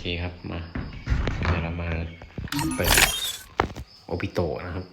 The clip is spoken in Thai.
เคครับมาเดี๋ยวเรามาเปิดโอปิโตนะครับ